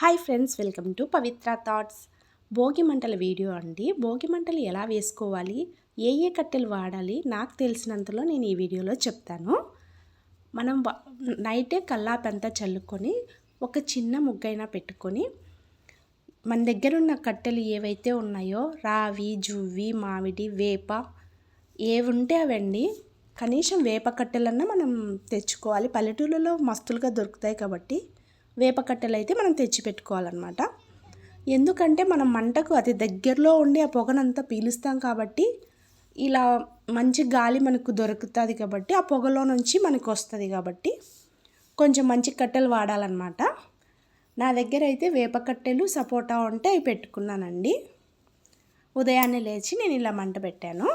Hi friends welcome to Pavitra thoughts. Bhogi మంటల video అండి. భోగి మంటలు ఎలా వేసుకోవాలి? ఏ ఏ కట్టెలు వాడాలి? నాకు తెలిసినంతలో నేను ఈ వీడియోలో చెప్తాను. మనం నైటే కల్లాపంతా చల్లుకొని ఒక చిన్న ముగ్గైనా పెట్టుకొని మన దగ్గర ఉన్న కట్టెలు ఏవైతే ఉన్నాయో రావి జువ్వి మామిడి వేప ఏవి ఉంటే అవండి కనీసం వేప కట్టెలన్నా మనం తెచ్చుకోవాలి. పల్లెటూళ్ళలో మస్తులుగా దొరుకుతాయి కాబట్టి వేపకట్టెలు అయితే మనం తెచ్చి పెట్టుకోవాలన్నమాట. ఎందుకంటే మనం మంటకు అతి దగ్గరలో ఉండి ఆ పొగనంతా పీలుస్తాం కాబట్టి ఇలా మంచి గాలి మనకు దొరుకుతుంది కాబట్టి ఆ పొగలో నుంచి మనకు వస్తుంది కాబట్టి కొంచెం మంచి కట్టెలు వాడాలన్నమాట. నా దగ్గర అయితే వేప కట్టెలు సపోటా ఉంటే అవి పెట్టుకున్నానండి. ఉదయాన్నే లేచి నేను ఇలా మంట పెట్టాను.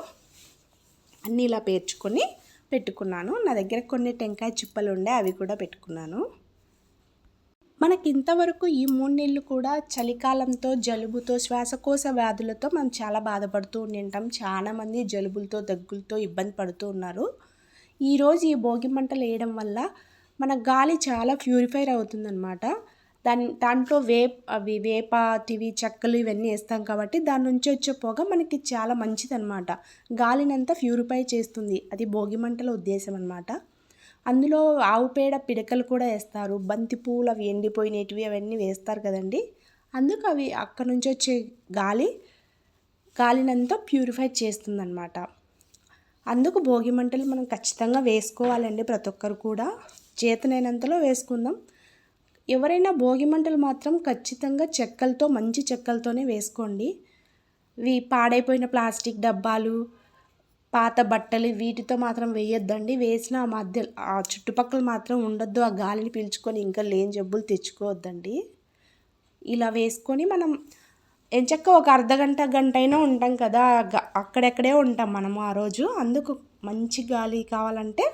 అన్నీ ఇలా పేర్చుకొని పెట్టుకున్నాను. నా దగ్గర కొన్ని టెంకాయ చిప్పలు ఉండే అవి కూడా పెట్టుకున్నాను. మనకి ఇంతవరకు ఈ మూడు నెలలు కూడా చలికాలంతో జలుబుతో శ్వాసకోశ వ్యాధులతో మనం చాలా బాధపడుతూ ఉండింటాం. చాలామంది జలుబులతో దగ్గులతో ఇబ్బంది పడుతూ ఉన్నారు. ఈరోజు ఈ భోగి మంటలు వేయడం వల్ల మన గాలి చాలా ప్యూరిఫైర్ అవుతుందన్నమాట. దాని దాంట్లో వేప్ అవి వేప టివి చెక్కలు ఇవన్నీ వేస్తాం కాబట్టి దాని నుంచి వచ్చే పొగ మనకి చాలా మంచిదన్నమాట. గాలినంతా ప్యూరిఫై చేస్తుంది. అది భోగి మంటల ఉద్దేశం అనమాట అందులో ఆవు పేడ పిడకలు కూడా వేస్తారు. బంతి పూలు అవి ఎండిపోయినవి అవన్నీ వేస్తారు కదండి. అందుకు అవి అక్కడ నుంచి వచ్చే గాలి గాలినంతా ప్యూరిఫై చేస్తుందన్నమాట. అందుకు భోగి మంటలు మనం ఖచ్చితంగా వేసుకోవాలండి ప్రతి ఒక్కరు కూడా. చేతనైనంతలో వేసుకుందాం. ఎవరైనా భోగి మంటలు మాత్రం ఖచ్చితంగా చెక్కలతో మంచి చెక్కలతోనే వేసుకోండి. ఇవి పాడైపోయిన ప్లాస్టిక్ డబ్బాలు పాత బట్టలు వీటితో మాత్రం వేయొద్దండి. వేసిన ఆ మధ్య ఆ చుట్టుపక్కల మాత్రం ఉండొద్దు. ఆ గాలిని పీల్చుకొని ఇంకా లేని జబ్బులు తెచ్చుకోవద్దండి. ఇలా వేసుకొని మనం ఎంచక్క ఒక అర్ధ గంట గంట అయినా ఉంటాం కదా. అక్కడెక్కడే ఉంటాం మనము ఆ రోజు. అందుకు మంచి గాలి కావాలంటే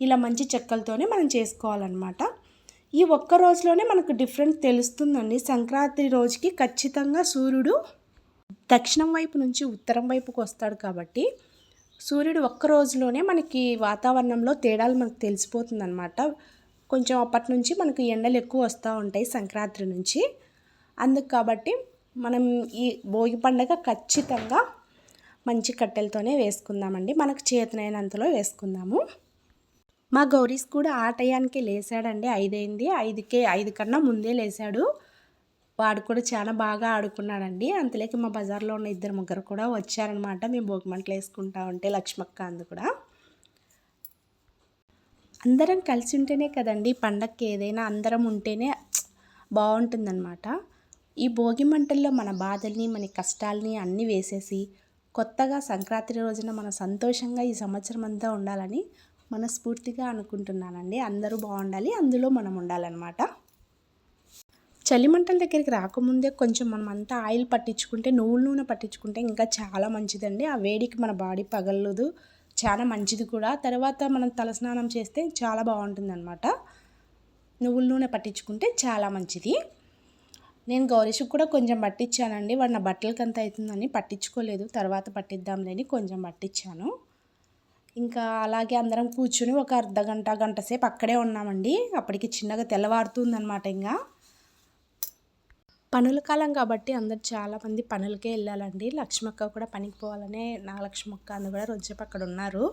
ఇలా మంచి చెక్కలతోనే మనం చేసుకోవాలన్నమాట. ఈ ఒక్క రోజులోనే మనకు డిఫరెంట్ తెలుస్తుందండి. సంక్రాంతి రోజుకి ఖచ్చితంగా సూర్యుడు దక్షిణం వైపు నుంచి ఉత్తరం వైపుకు వస్తాడు కాబట్టి సూర్యుడు ఒక్క రోజులోనే మనకి వాతావరణంలో తేడాలు మనకు తెలిసిపోతుందన్నమాట. కొంచెం అప్పటి నుంచి మనకు ఎండలు ఎక్కువ వస్తూ ఉంటాయి సంక్రాంతి నుంచి. అందుకు కాబట్టి మనం ఈ భోగి పండగ ఖచ్చితంగా మంచి కట్టెలతోనే వేసుకుందామండి. మనకు చేతనైనంతలో వేసుకుందాము. మా గౌరీస్ కూడా ఆ టయానికి లేచాడండి ఐదైంది. ఐదుకే ఐదు కన్నా ముందే లేచాడు వాడు కూడా చాలా బాగా ఆడుకున్నాడండి. అంతలేకి మా బజార్లో ఉన్న ఇద్దరు ముగ్గురు కూడా వచ్చారనమాట. మేము భోగిమంటలు వేసుకుంటా ఉంటే లక్ష్మక్క అందు కూడా. అందరం కలిసి ఉంటేనే కదండి పండక్కి ఏదైనా అందరం ఉంటేనే బాగుంటుందన్నమాట ఈ భోగి మంటల్లో మన బాధల్ని మన కష్టాలని అన్నీ వేసేసి కొత్తగా సంక్రాంతి రోజున మన సంతోషంగా ఈ సంవత్సరం అంతా ఉండాలని మనస్ఫూర్తిగా అనుకుంటున్నానండి. అందరూ బాగుండాలి అందులో మనం ఉండాలన్నమాట. చలిమంటల దగ్గరికి రాకముందే కొంచెం మనం అంతా ఆయిల్ పట్టించుకుంటే నువ్వుల నూనె పట్టించుకుంటే ఇంకా చాలా మంచిదండి. ఆ వేడికి మన బాడీ పగలదు. చాలా మంచిది కూడా. తర్వాత మనం తలస్నానం చేస్తే చాలా బాగుంటుందన్నమాట. నువ్వుల నూనె పట్టించుకుంటే చాలా మంచిది. నేను గౌరీష్కి కూడా కొంచెం పట్టించానండి. వాడు నా బట్టలకి అంత అవుతుందని పట్టించుకోలేదు. తర్వాత పట్టిద్దాంలేని కొంచెం పట్టించాను. ఇంకా అలాగే అందరం కూర్చుని ఒక అర్ధ గంట గంట సేపు అక్కడే ఉన్నామండి. అప్పటికి చిన్నగా తెల్లవారుతుందనమాట ఇంకా. పనుల కాలం కాబట్టి అందరు చాలామంది పనులకే వెళ్ళాలండి. లక్ష్మక్క కూడా పనికి పోవాలనే నా లక్ష్మక్క అందు కూడా రోజుసేపు అక్కడ ఉన్నారు.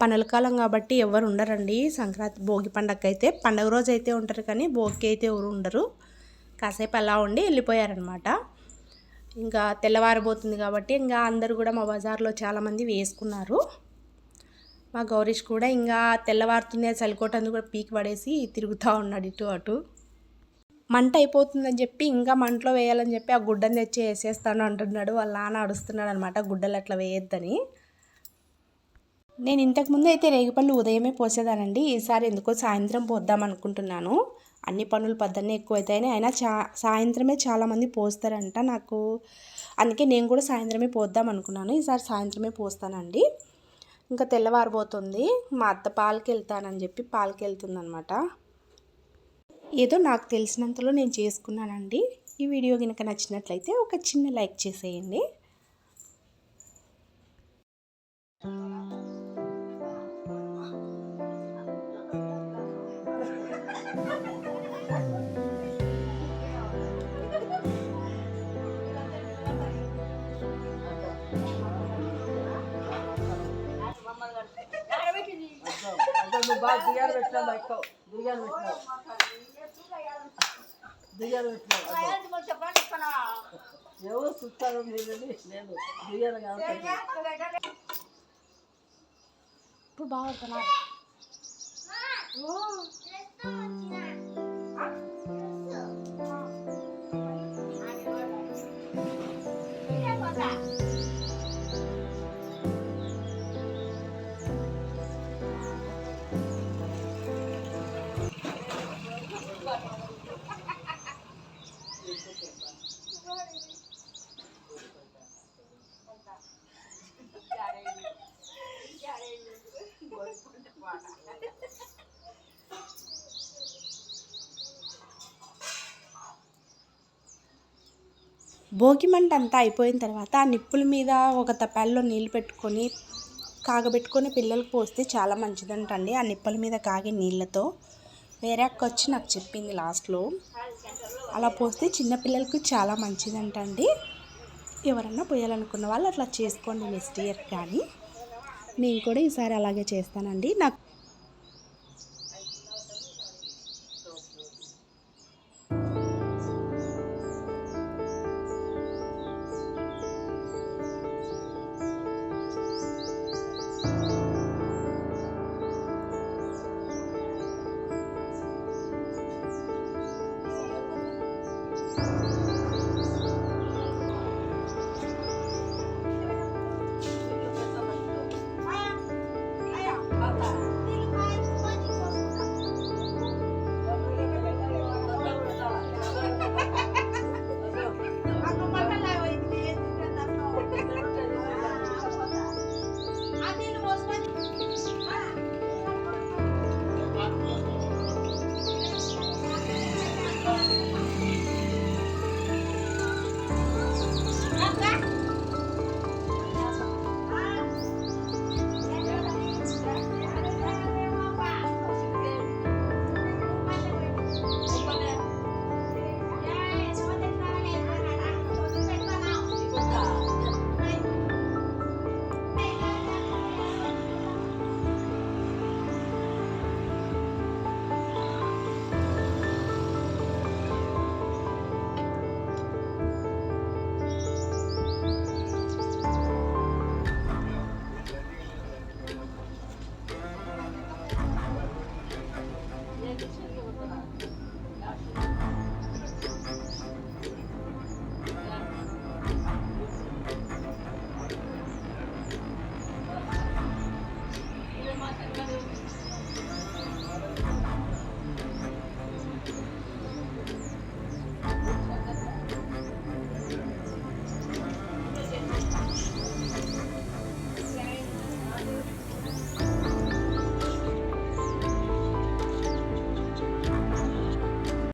పనుల కాలం కాబట్టి ఎవరు ఉండరండి. సంక్రాంతి భోగి పండగ అయితే పండగ రోజు అయితే ఉంటారు కానీ భోగికి అయితే ఎవరు ఉండరు. కాసేపు అలా ఉండి వెళ్ళిపోయారనమాట ఇంకా తెల్లవారిపోతుంది కాబట్టి ఇంకా అందరూ కూడా మా బజార్లో చాలామంది వేసుకున్నారు. మా గౌరీష్ కూడా ఇంకా తెల్లవారుతుంది చలికోటందు కూడా పీకి పడేసి తిరుగుతూ ఉన్నాడు ఇటు అటు. మంట అయిపోతుందని చెప్పి ఇంకా మంటలో వేయాలని చెప్పి ఆ గుడ్డని తెచ్చి వేసేస్తాను అంటున్నాడు. వాళ్ళ నాన్న అడుస్తున్నాడు అనమాట గుడ్డలు అట్లా వేయొద్దని. నేను ఇంతకుముందు అయితే రేగిపళ్ళు ఉదయమే పోసేదానండి ఈసారి ఎందుకో సాయంత్రం పోద్దాం అనుకుంటున్నాను. అన్ని పనులు పొద్దున్నే ఎక్కువ అవుతాయని అయినా చా సాయంత్రమే చాలామంది పోస్తారంట నాకు. అందుకే నేను కూడా సాయంత్రమే పోద్దాం అనుకున్నాను ఈసారి సాయంత్రమే పోస్తానండి. ఇంకా తెల్లవారిపోతుంది మా అత్త పాలకి వెళ్తానని చెప్పి పాలకి వెళ్తుందనమాట ఏదో నాకు తెలిసినంతలో నేను చేసుకున్నానండి. ఈ వీడియో కనుక నచ్చినట్లయితే ఒక చిన్న లైక్ చేసేయండి. బాగా దిగారు పెట్టినా ఎక్కువ దిగారు పెట్టినావు. దుయ్యాలు పెట్టినాం ఎవరు చూస్తారు మీరని లేదు దుయ్యాలు కాదు ఇప్పుడు బాగా పడుతున్నారు భోగి మంట అంతా అయిపోయిన తర్వాత ఆ నిప్పుల మీద ఒక తపాల్లో నీళ్ళు పెట్టుకొని కాగబెట్టుకొని పిల్లలకు పోస్తే చాలా మంచిదంటండి. ఆ నిప్పుల మీద కాగే నీళ్ళతో. వేరే అక్క వచ్చి నాకు చెప్పింది లాస్ట్లో. అలా పోస్తే చిన్నపిల్లలకు చాలా మంచిదంటండి. ఎవరన్నా పోయాలనుకున్న వాళ్ళు అట్లా చేసుకోండి నెక్స్ట్ ఇయర్ కానీ. నేను కూడా ఈసారి అలాగే చేస్తానండి. నాకు